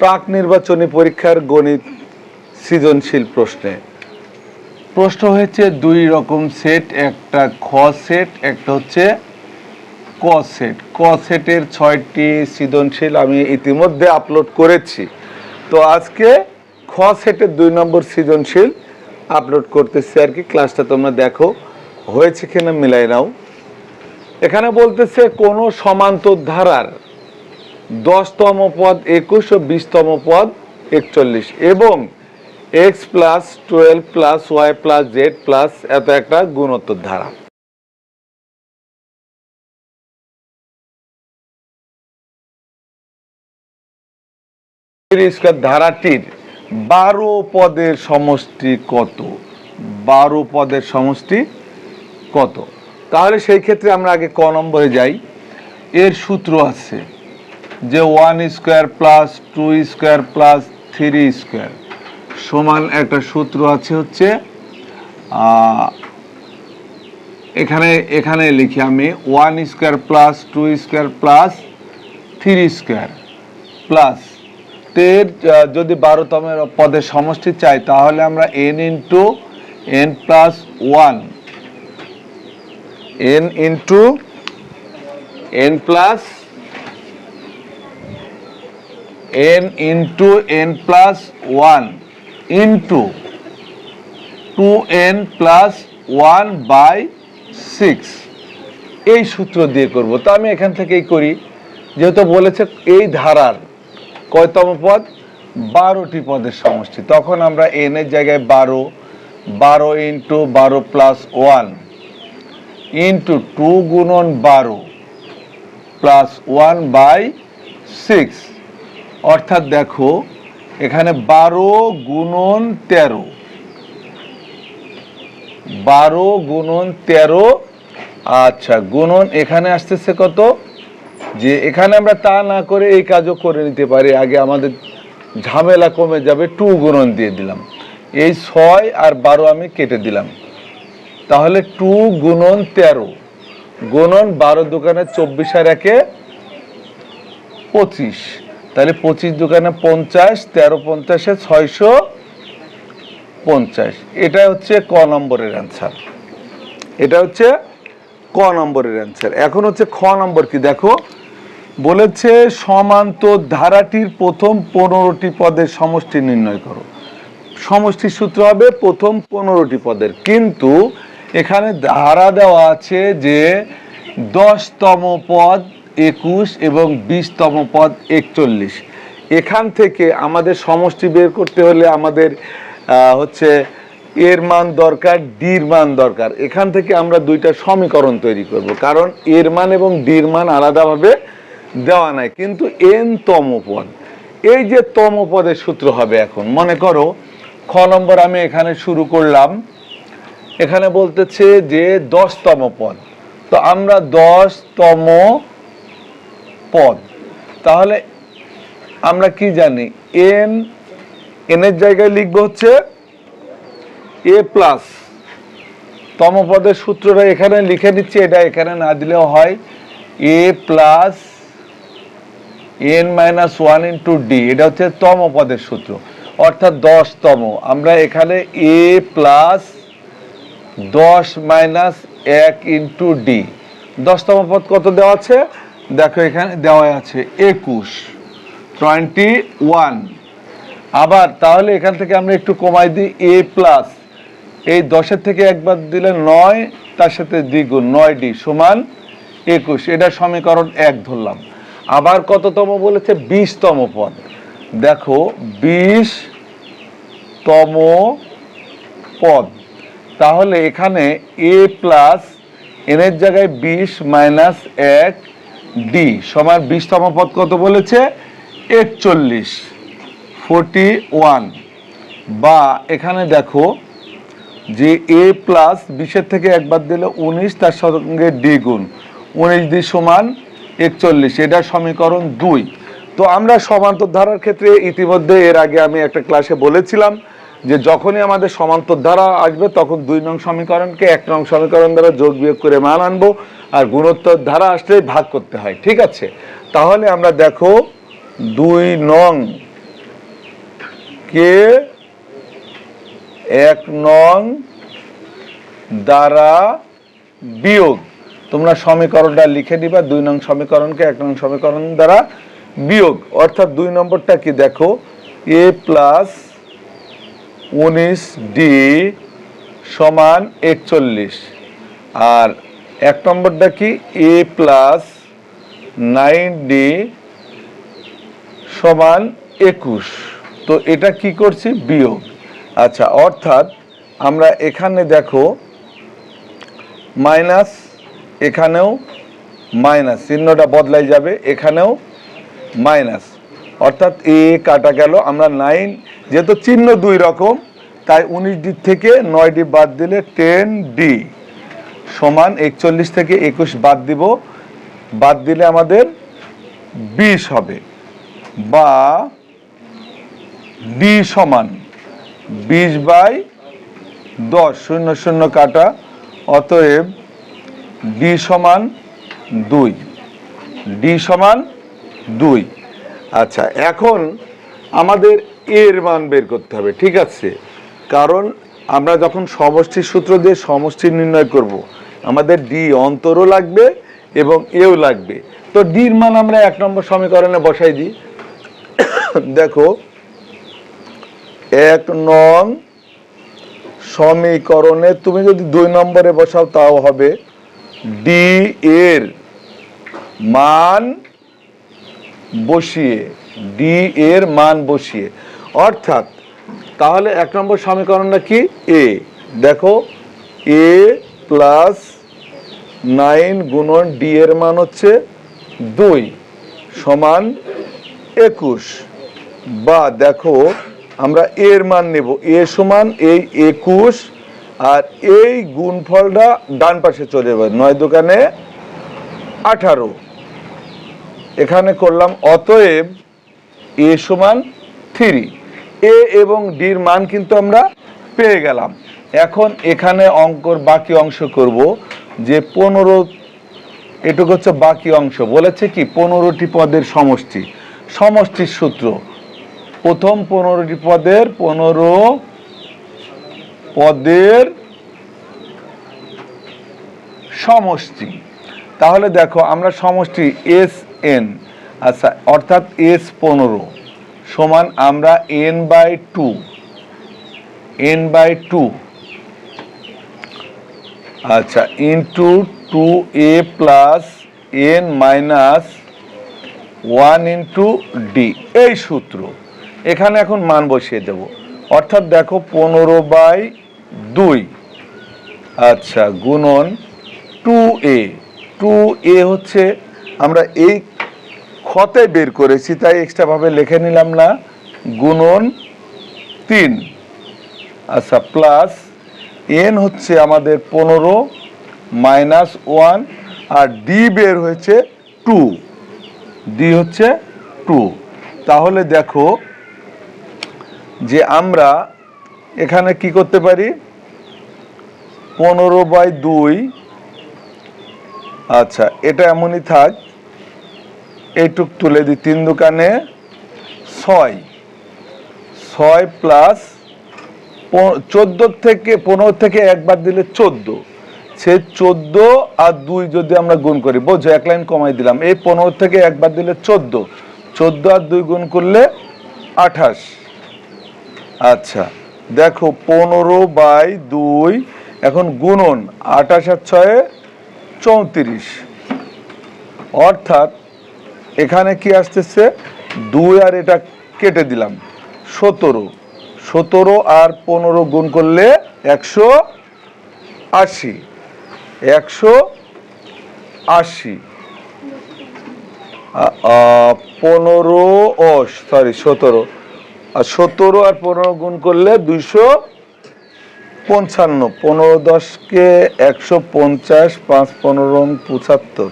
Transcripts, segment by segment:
প্রাক নির্বাচনী পরীক্ষার গণিত সৃজনশীল প্রশ্নে। প্রশ্ন হয়েছে দুই রকম সেট, একটা খ সেট, একটা হচ্ছে ক সেট। ক সেটের ছয়টি সৃজনশীল আমি ইতিমধ্যে আপলোড করেছি। তো আজকে খ সেটের দুই নম্বর সৃজনশীল আপলোড করতেছি আর কি, ক্লাসটা তোমরা দেখো। হয়েছে কিনা মিলাই নাও। এখানে বলতেছে কোনো সমান্তর ধারার দশতম পদ একুশ ও বিশতম পদ একচল্লিশ। এবং X plus twelve plus Y plus Z plus এত একটা গুণোত্তর ধারা। ধারাটির বারো পদের সমষ্টি কত? বারো পদের সমষ্টি কত? তাহলে সেই ক্ষেত্রে আমরা আগে ক নম্বরে যাই। এর সূত্র আছে যে one square plus two square plus three square সমান একটা সূত্র আছে হচ্ছে এখানে এখানে লিখি আমি one square plus two square plus three square plus তের যদি বারোতম পদের সমষ্টি চাই, তাহলে আমরা N into N plus one N into N plus N into N plus one into two N plus one by six এই সূত্র দিয়ে করব। তো আমি এখান থেকেই করি। যেহেতু বলেছে এই ধারার কয়তম পদ? বারোটি পদের সমষ্টি। তখন আমরা এন এর জায়গায় বারো বারো ইন্টু বারো প্লাস ওয়ান ইন্টু টু গুণন বারো প্লাস ওয়ান বাই সিক্স অর্থাৎ দেখো, এখানে বারো গুণন তেরো। বারো গুণন তেরো আচ্ছা গুণন এখানে আসতেছে কত? যে এখানে আমরা তা না করে এই কাজও করে নিতে পারি, আগে আমাদের ঝামেলা কমে যাবে, টু গুণন দিয়ে দিলাম। এই ছয় আর বারো আমি কেটে দিলাম। তাহলে টু গুণন তেরো, গুণন বারো দোকানে চব্বিশ আর একে পঁচিশ। তাহলে পঁচিশ দোকানে পঞ্চাশ, তেরো পঞ্চাশে ছয়শো পঞ্চাশ। এটা হচ্ছে ক নম্বরের অ্যান্সার এটা হচ্ছে ক নম্বরের অ্যান্সার এখন হচ্ছে খ নম্বর কি? দেখো, বলেছে সমান্তর ধারাটির প্রথম পনেরোটি পদের সমষ্টি নির্ণয় করো। সমষ্টির সূত্র হবে প্রথম পনেরোটি পদের। কিন্তু এখানে ধারা দেওয়া আছে যে দশতম পদ একুশ এবং বিশতম পদ একচল্লিশ। এখান থেকে আমাদের সমষ্টি বের করতে হলে আমাদের হচ্ছে এর মান দরকার, ডির মান দরকার। এখান থেকে আমরা দুইটা সমীকরণ তৈরি করব, কারণ এর মান এবং ডির মান আলাদাভাবে দেওয়া নাই। কিন্তু এন তম পদ, এই যে তম পদের সূত্র হবে এখন, মনে করো, খ নম্বর আমি এখানে শুরু করলাম, এখানে বলতেছে যে দশতম পদ। তো আমরা দশতম পদ। তাহলে আমরা কি জানি? এন এনের জায়গায় লিখব হচ্ছে এ প্লাস। তম পদের সূত্রটা এখানে লিখে দিচ্ছি এটা এখানে না দিলেও হয়। A plus N minus one into D, এটা হচ্ছে তম পদের সূত্র। অর্থাৎ দশতম। আমরা এখানে এ প্লাস দশ মাইনাস এক ইন্টু ডি। দশতম পদ কত দেওয়া আছে? দেখো এখানে দেওয়া আছে একুশ টোয়েন্টি ওয়ান আবার তাহলে এখান থেকে আমরা একটু কমাই দিই এ প্লাস এই দশের থেকে একবার দিলে নয়, তার সাথে দ্বিগুণ, নয় ডি সমান একুশ। এটা সমীকরণ এক ধরলাম। আবার কততম বলেছে? বিশতম পদ। দেখো বিশ তম পদ। তাহলে এখানে এ প্লাস এনের জায়গায় বিশ মাইনাস এক ডি, সমান বিশতম পদ কত বলেছে? একচল্লিশ ফোরটি ওয়ান বা এখানে দেখো যে এ প্লাস বিশের থেকে একবার দিলে উনিশ, তার সঙ্গে ডি গুণ। উনিশ ডি সমান একচল্লিশ, এটা সমীকরণ দুই। তো আমরা সমান্তর ধারার ক্ষেত্রে ইতিমধ্যে এর আগে আমি একটা ক্লাসে বলেছিলাম যে যখনই আমাদের সমান্তর ধারা আসবে, তখন দুই নং সমীকরণকে এক নং সমীকরণ দ্বারা যোগ বিয়োগ করে মান আনব আর গুণোত্তর ধারা আসলে ভাগ করতে হয়, ঠিক আছে? তাহলে আমরা দেখো দুই নং কে এক নং দ্বারা বিয়োগ। তোমরা সমীকরণটা লিখে নিবা, দুই নং সমীকরণকে এক নং সমীকরণ দ্বারা বিয়োগ। অর্থাৎ দুই নম্বরটা কি দেখো? এ প্লাস উনিশ ডি সমান একচল্লিশ। আর এক নম্বরটা কি? এ প্লাস নাইন ডি সমান একুশ। তো এটা কি করছি? বিয়োগ। আচ্ছা অর্থাৎ আমরা এখানে দেখো, মাইনাস, এখানেও মাইনাস, চিহ্নটা বদলাই যাবে, এখানেও মাইনাস। অর্থাৎ এ কাটা গেল, আমরা নাইন যেহেতু চিহ্ন দুই রকম, তাই উনিশ ডি থেকে নয় ডি বাদ দিলে টেন ডি সমান একচল্লিশ থেকে একুশ বাদ দিব, বাদ দিলে আমাদের বিশ হবে, বা ডি সমান বিশ বাই দশ, শূন্য শূন্য কাটা, অতএব ডি সমান দুই ডি সমান দুই। আচ্ছা এখন আমাদের এর মান বের করতে হবে, ঠিক আছে? কারণ আমরা যখন সমষ্টির সূত্র দিয়ে সমষ্টি নির্ণয় করব, আমাদের ডি অন্তরও লাগবে এবং এও লাগবে। তো ডির মান আমরা এক নম্বর সমীকরণে বসাই দিই। দেখো, এক নং সমীকরণে তুমি যদি দুই নম্বরে বসাও, তাও হবে ডি এর মান বসিয়ে ডি এর মান বসিয়ে। অর্থাৎ, তাহলে এক নম্বর সমীকরণটা কি? এ দেখো এ প্লাস নাইন গুণন ডি এর মান হচ্ছে দুই সমান একুশ। বা দেখো, আমরা এর মান নেব। এ সমান এই একুশ আর এই গুণফলটা ডান পাশে চলে যাবে, নয় দোকানে আঠারো। এখানে করলাম, অতএব এ সমান থ্রি। এ এবং ডির মান কিন্তু আমরা পেয়ে গেলাম। এখন এখানে অঙ্কর বাকি অংশ করব, যে পনেরো, এটুকু হচ্ছে বাকি অংশ। বলেছে কি, পনেরোটি পদের সমষ্টি। সমষ্টির সূত্র, প্রথম পনেরোটি পদের, পনেরো পদের সমষ্টি। তাহলে দেখো, আমরা সমষ্টি এস এন আচ্ছা অর্থাৎ এস পনেরো সমান আমরা N by two N by two. আচ্ছা into two A plus N minus one into D এই সূত্র। এখানে এখন মান বসিয়ে দেব। অর্থাৎ দেখো, পনেরো বাই দুই আচ্ছা গুণন টু এ টু এ হচ্ছে আমরা এই খতে বের করেছি, তাই এক্সট্রাভাবে লিখে নিলাম না, গুণন তিন। আচ্ছা প্লাস এন হচ্ছে আমাদের পনেরো মাইনাস ওয়ান আর ডি বের হয়েছে টু ডি হচ্ছে টু তাহলে দেখো যে আমরা এখানে কি করতে পারি? পনেরো বাই দুই। আচ্ছা এটা এমনই থাক এইটুক তুলে দিই, তিন দোকানে ছয়। ছয় প্লাস চোদ্দ থেকে, পনেরো থেকে একবার দিলে চোদ্দ। সে চোদ্দ আর দুই যদি আমরা গুণ করি, বোঝো এক লাইন কমাই দিলাম, এই পনেরো থেকে একবার দিলে চোদ্দ। চোদ্দ আর দুই গুণ করলে আঠাশ। আচ্ছা দেখো পনেরো বাই দুই, এখন গুণন আঠাশ আর ছয়ে, চৌত্রিশ। অর্থাৎ এখানে কি আসতেছে? দুই আর এটা কেটে দিলাম। সতেরো। সতেরো আর পনেরো গুণ করলে একশো আশি। একশো আশি। পনেরো ও সরি সতেরো। আর সতেরো আর পনেরো গুণ করলে দুইশো পঞ্চান্ন। পনেরো দশকে একশো পঞ্চাশ, পাঁচ পনেরো, পঁচাত্তর।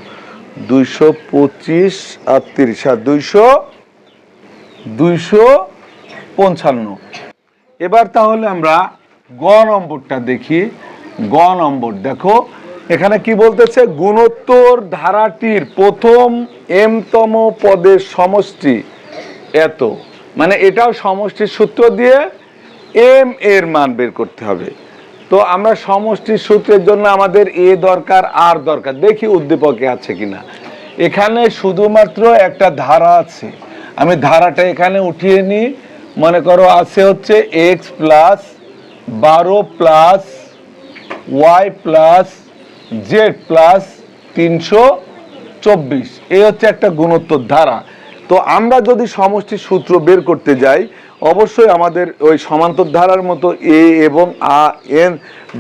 দুইশো পঁচিশ আর তিরিশ আর দুইশো দুইশো পঞ্চান্ন। এবার তাহলে আমরা গ নম্বরটা দেখি। গ নম্বর, দেখো, এখানে কি বলতেছে? গুণোত্তর ধারাটির প্রথম এমতম পদের সমষ্টি এত। মানে এটাও সমষ্টির সূত্র দিয়ে এম এর মান বের করতে হবে। তো আমরা সমষ্টির সূত্রের জন্য আমাদের এ দরকার, আর দরকার। দেখি উদ্দীপকে আছে কিনা। এখানে শুধুমাত্র একটা ধারা আছে। আমি ধারাটা এখানে উঠিয়ে নিই। মনে করো আছে হচ্ছে এক্স প্লাস বারো plus Y plus Z plus তিনশো চব্বিশ। এই হচ্ছে একটা গুণোত্তর ধারা। তো আমরা যদি সমষ্টির সূত্র বের করতে যাই, অবশ্যই আমাদের ওই সমান্তর ধারার মতো এ এবং আ, এন,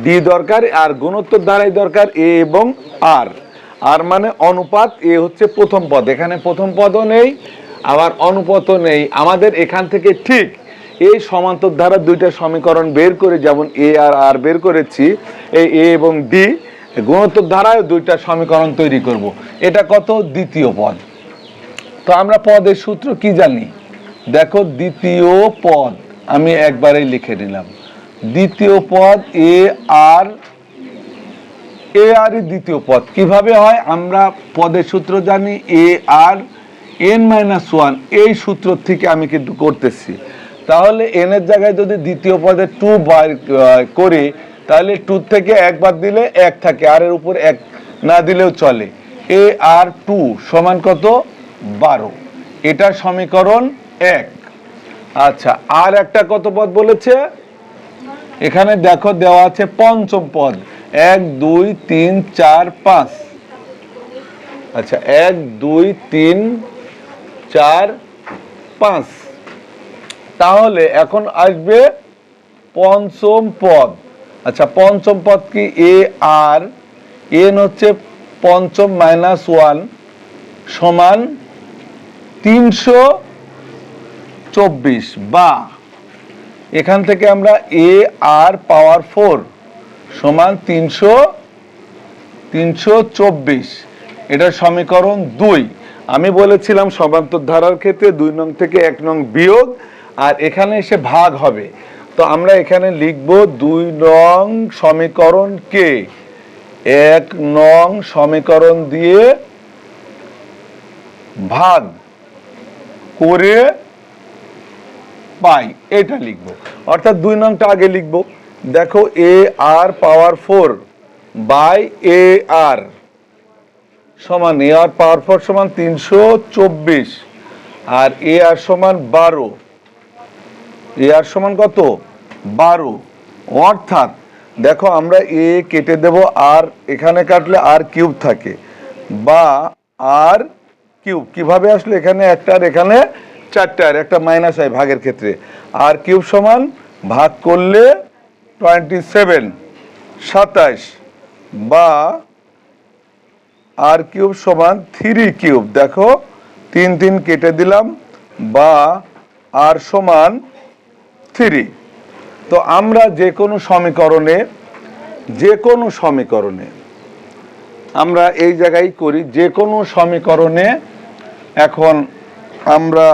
ডি দরকার আর গুণোত্তর ধারাই দরকার এ এবং আর। আর মানে অনুপাত, এ হচ্ছে প্রথম পদ। এখানে প্রথম পদও নেই, আবার অনুপাতও নেই। আমাদের এখান থেকে ঠিক এই সমান্তর ধারা দুইটা সমীকরণ বের করে যেমন এ আর আর বের করেছি, এই এ এবং ডি গুণোত্তর ধারায় দুইটা সমীকরণ তৈরি করব। এটা কত? দ্বিতীয় পদ। তো আমরা পদের সূত্র কি জানি? দেখো, দ্বিতীয় পদ, আমি একবারেই লিখে নিলাম। দ্বিতীয় পদ এ আর এ আর দ্বিতীয় পদ। কীভাবে হয়? আমরা পদের সূত্র জানি A R N minus one এই সূত্র থেকে আমি কিন্তু করতেছি। তাহলে এন এর জায়গায় যদি দ্বিতীয় পদে টু বার করি, তাহলে টু থেকে একবার দিলে এক থাকে। আর এর উপর এক না দিলেও চলে। এ আর টু সমান কত? বারো। এটা সমীকরণ এক। আচ্ছা আর একটা কত পদ বলেছে? এখানে দেখো দেওয়া আছে পঞ্চম পদ। এক, দুই, তিন, চার, পাঁচ। আচ্ছা এক, দুই, তিন, চার, পাঁচ। তাহলে এখন আসবে পঞ্চম পদ। আচ্ছা পঞ্চম পদ কি? এ, আর। এন হচ্ছে পঞ্চম মাইনাস ওয়ান সমান তিনশো চব্বিশ বা এখান থেকে আমরা এ আর পাওয়ার ফোর সমান তিনশো তিনশো চব্বিশ। এটা সমীকরণ দুই। আমি বলেছিলাম সমান্তর ধারার ক্ষেত্রে দুই নং থেকে এক নং বিয়োগ, আর এখানে এসে ভাগ হবে। তো আমরা এখানে লিখব দুই নং সমীকরণ কে এক নং সমীকরণ দিয়ে ভাগ। করে পাই, এটা লিখব। অর্থাৎ দুই নংটা আগে লিখব। দেখো এ আর পাওয়ার ফোর বাই এ আর সমান এ আর পাওয়ার ফোর সমান তিনশো চব্বিশ আর এ আর সমান বারো। এ আর সমান কত? বারো। অর্থাৎ, দেখো, আমরা এ কেটে দেব আর এখানে কাটলে আর কিউব থাকে, বা আর কিউব কীভাবে আসলে? এখানে একটা আর এখানে চারটা আর একটা মাইনাস হয় ভাগের ক্ষেত্রে। আর কিউব সমান ভাগ করলে টোয়েন্টি সেভেন সাতাশ বা আর কিউব সমান থ্রি কিউব। দেখো, তিন তিন কেটে দিলাম বা আর সমান থ্রি তো আমরা যে কোনো সমীকরণে, যে কোনো সমীকরণে, আমরা এই জায়গায় করি যে কোনো সমীকরণে এখন আমরা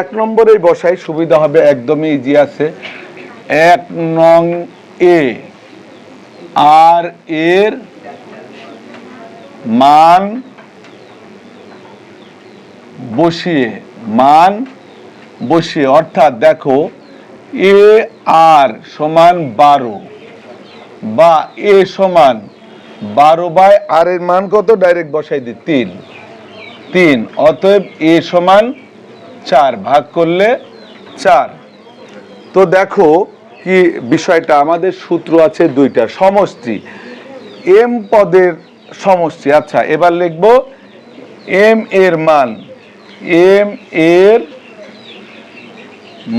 এক নম্বরেই বসাই, সুবিধা হবে একদমই ইজি আছে। এক নং এ, আর এর মান বসিয়ে মান বসিয়ে, অর্থাৎ দেখো, এ আর সমান বারো বা এ সমান বারো বাই আর এর মান কত? ডাইরেক্ট বসাই দিই, তিন। তিন, অতএব এ সমান চার, ভাগ করলে চার। তো দেখো কি বিষয়টা, আমাদের সূত্র আছে দুইটা, সমষ্টি। এম পদের সমষ্টি আচ্ছা এবার লিখব, এম এর মান, এম এর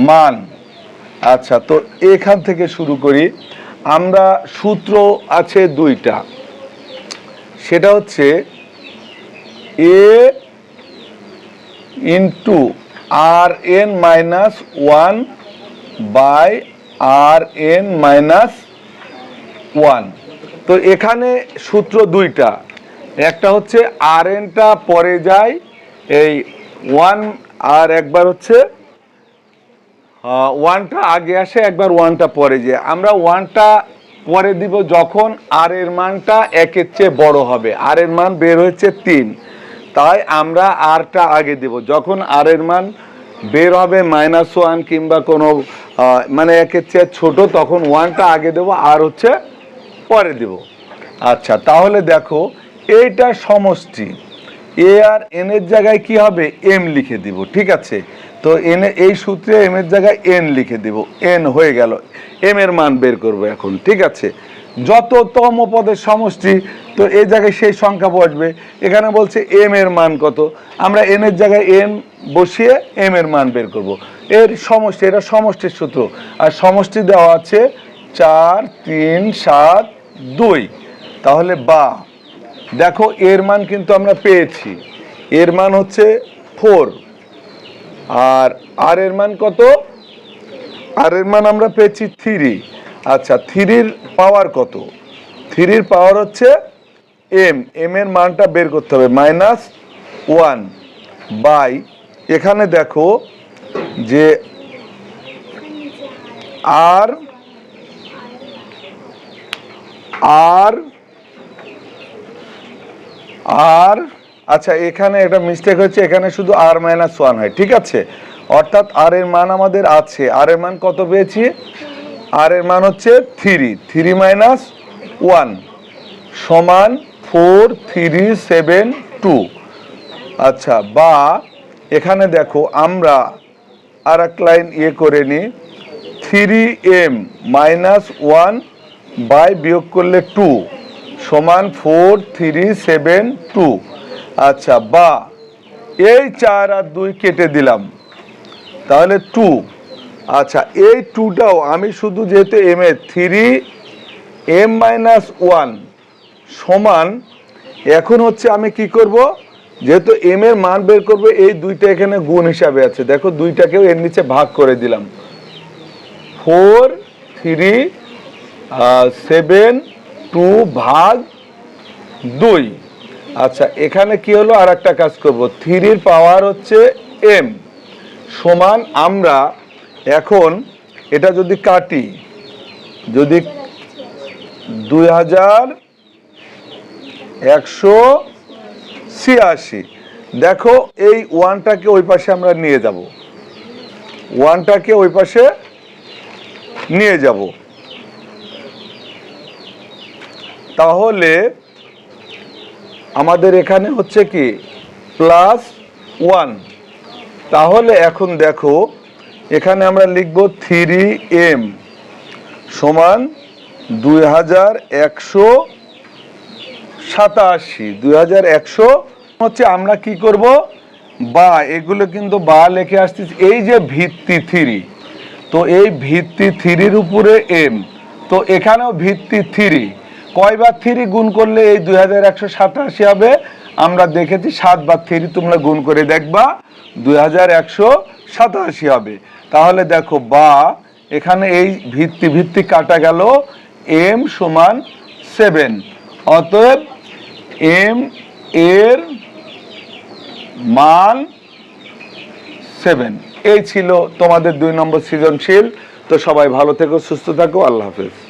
মান। আচ্ছা তো এখান থেকে শুরু করি। আমরা সূত্র আছে দুইটা। সেটা হচ্ছে A into R N minus one by R N minus one তো এখানে সূত্র দুইটা। একটা হচ্ছে আর এনটা পরে যায় এই ওয়ান আর একবার হচ্ছে ওয়ানটা আগে আসে, একবার ওয়ানটা পরে যায়। আমরা ওয়ানটা পরে দিব যখন আর এর মানটা একের চেয়ে বড় হবে। আর এর মান বের হচ্ছে তিন। তাই আমরা আরটা আগে দিব। যখন আর এর মান বের হবে মাইনাস ওয়ান কিংবা কোনো মানে একের চেয়ে ছোটো, তখন ওয়ানটা আগে দেবো, আর হচ্ছে পরে দেব। আচ্ছা তাহলে দেখো, এইটা সমষ্টি। এ আর এন এর জায়গায় কি হবে? এম লিখে দিব, ঠিক আছে? তো এন এই সূত্রে এম এর জায়গায় এন লিখে দিব। এন হয়ে গেল। এম এর মান বের করব এখন, ঠিক আছে? যততম পদের সমষ্টি, তো এই জায়গায় সেই সংখ্যা বসবে। এখানে বলছে এম এর মান কত? আমরা এন এর জায়গায় এম বসিয়ে এম এর মান বের করব। এর সমষ্টি, এটা সমষ্টির সূত্র। আর সমষ্টি দেওয়া আছে চার, তিন, সাত, দুই। তাহলে বা, দেখো এর মান কিন্তু আমরা পেয়েছি। এর মান হচ্ছে ফোর। আর আর এর মান কত? আর এর মান আমরা পেয়েছি থ্রি। আচ্ছা থ্রির পাওয়ার কত? থ্রির পাওয়ার হচ্ছে এম এম এর মানটা বের করতে হবে মাইনাস ওয়ান বাই এখানে দেখো যে আর আর আর আচ্ছা এখানে একটা মিস্টেক হচ্ছে এখানে শুধু আর মাইনাস ওয়ান হয়, ঠিক আছে? অর্থাৎ আর এর মান আমাদের আছে। আর এর মান কত পেয়েছি? আর এর মান হচ্ছে থ্রি থ্রি মাইনাস ওয়ান সমান ফোর থ্রি সেভেন টু আচ্ছা বা এখানে দেখো আমরা আর এক লাইন ইয়ে করে নিই। Three M minus one by বিয়োগ করলে টু সমান ফোর থ্রি সেভেন টু আচ্ছা বা এই চার আর দুই কেটে দিলাম। তাহলে টু আচ্ছা এই টুটাও আমি শুধু যেহেতু এম এ থ্রি এম মাইনাস ওয়ান সমান, এখন হচ্ছে আমি কি করব? যেহেতু এম এর মান বের করবে, এই দুইটা এখানে গুণ হিসাবে আছে। দেখো, দুইটাকেও এর নিচে ভাগ করে দিলাম। ফোর থ্রি সেভেন টু ভাগ দুই। আচ্ছা এখানে কি হলো? আর একটা কাজ করব। থ্রির পাওয়ার হচ্ছে এম সমান আমরা এখন এটা যদি কাটি, যদি দুই হাজার একশো ছিয়াশি। দেখো এই ওয়ানটাকে ওই পাশে আমরা নিয়ে যাব। ওয়ানটাকে ওই পাশে নিয়ে যাব। তাহলে আমাদের এখানে হচ্ছে কি, প্লাস ওয়ান। তাহলে এখন দেখো এখানে আমরা লিখব থ্রি এম সমান দুই হাজার একশো সাতাশি। দুই হাজার একশো হচ্ছে আমরা কি করব? বা, এগুলো কিন্তু বা লেখে আসতেছি। এই যে ভিত্তি থ্রি, তো এই ভিত্তি থ্রির উপরে এম, তো এখানেও ভিত্তি থ্রি। কয়বার থ্রি গুণ করলে এই দুই হাজার একশো সাতাশি হবে? আমরা দেখেছি সাতবার থ্রি তোমরা গুণ করে দেখবা। দুই হাজার একশো সাতাশি হবে। তাহলে দেখো বা, এখানে এই ভিত্তি ভিত্তি কাটা গেল এম সমান সেভেন। অতএব এম এর মান সেভেন। এই ছিল তোমাদের দুই নম্বর সৃজনশীল। তো সবাই ভালো থেকো, সুস্থ থাকো, আল্লাহ হাফেজ।